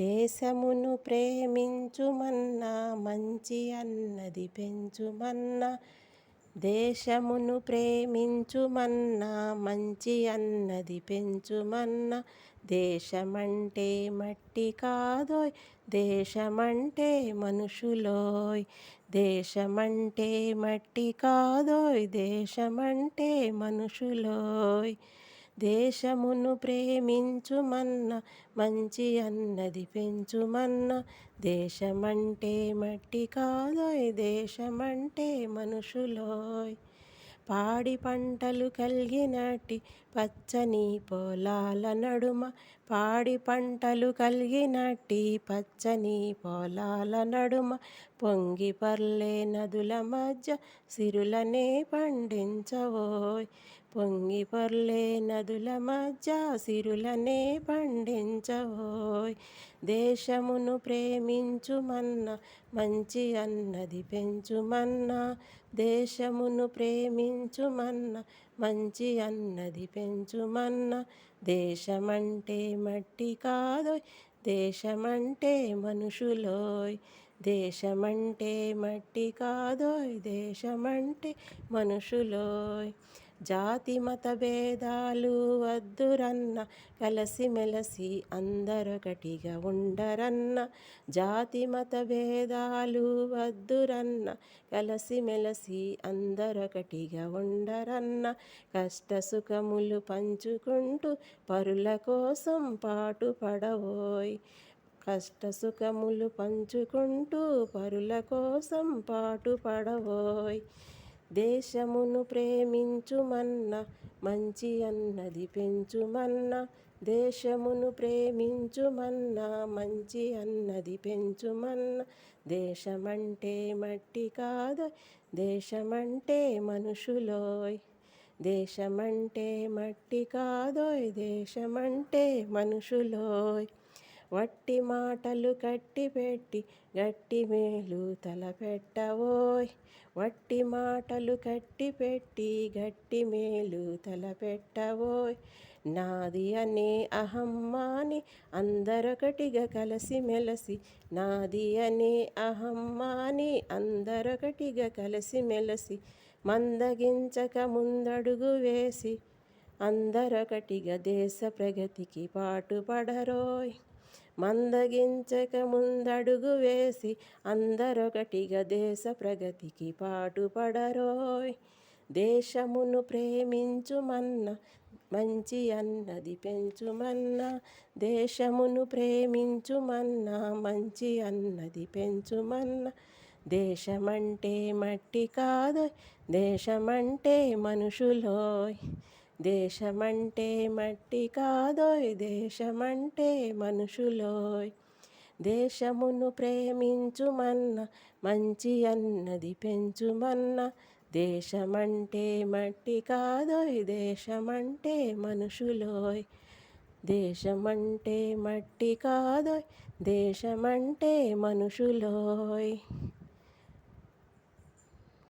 దేశమును ప్రేమించుమన్నా మంచి అన్నది పెంచుమన్నా దేశమును ప్రేమించుమన్నా మంచి అన్నది పెంచుమన్నా దేశమంటే మట్టి కాదోయ్ దేశమంటే మనుషులోయ్ దేశమంటే మట్టి కాదోయ్ దేశమంటే మనుషులోయ్. దేశమును ప్రేమించుమన్న మంచి అన్నది పెంచుమన్న. దేశమంటే మట్టి కాదోయ్ దేశమంటే మనుషులోయ్. పాడి పంటలు కలిగినట్టి పచ్చని పొలాల నడుమ. పాడి పంటలు కలిగినట్టి పచ్చని పొలాల నడుమ. పొంగి పర్లే నదుల మధ్య సిరులనే పండించవోయ్. పొంగి పొర్లే నదుల మధ్య సిరులనే పండించవోయ్ దేశమును ప్రేమించుమన్న మంచి అన్నది పెంచుమన్న. దేశమును ప్రేమించుమన్న మంచి అన్నది పెంచుమన్న. దేశమంటే మట్టి కాదోయ్ దేశమంటే మనుషులోయ్. దేశమంటే మట్టి కాదోయ్ దేశమంటే మనుషులోయ్. జాతి మత భేదాలు వద్దురన్న కలిసిమెలసి అందరొకటిగా ఉండరన్న జాతి మత భేదాలు వద్దురన్న కలిసిమెలసి అందరొకటిగా ఉండరన్న కష్ట సుఖములు పంచుకుంటూ పరుల కోసం పాటుపడవోయ్ కష్ట సుఖములు పంచుకుంటూ పరుల కోసం పాటుపడవోయ్ దేశమును ప్రేమించుమన్న మంచి అన్నది పెంచుమన్న దేశమును ప్రేమించుమన్న మంచి అన్నది పెంచుమన్న. దేశమంటే మట్టి కాదు దేశమంటే మనుషులోయ్. దేశమంటే మట్టి కాదోయ్ దేశమంటే మనుషులోయ్. వట్టి మాటలు కట్టి పెట్టి గట్టి మేలు తలపెట్టవోయ్ వట్టి మాటలు కట్టి పెట్టి గట్టి మేలు తలపెట్టవోయ్ నాది అనే అహమ్మాని అందరొకటిగా కలిసి మెలసి నాది అనే అహమ్మాని అందరొకటిగా కలిసి మెలసి మందగించక ముందడుగు వేసి అందరొకటిగా దేశ ప్రగతికి పాటుపడరోయ్. మందగించక ముందడుగు వేసి అందరొకటిగా దేశ ప్రగతికి పాటుపడరోయ్. దేశమును ప్రేమించుమన్న మంచి అన్నది పెంచుమన్న. దేశమును ప్రేమించుమన్న మంచి అన్నది పెంచుమన్న. దేశమంటే మట్టి కాదు దేశమంటే మనుషులోయ్. దేశమంటే మట్టి కాదోయ్ దేశమంటే మనుషులోయ్. దేశమును ప్రేమించుమన్న మంచి అన్నది పెంచుమన్న. దేశమంటే మట్టి కాదోయ్ దేశమంటే మనుషులోయ్. దేశమంటే మట్టి కాదోయ్ దేశమంటే మనుషులోయ్.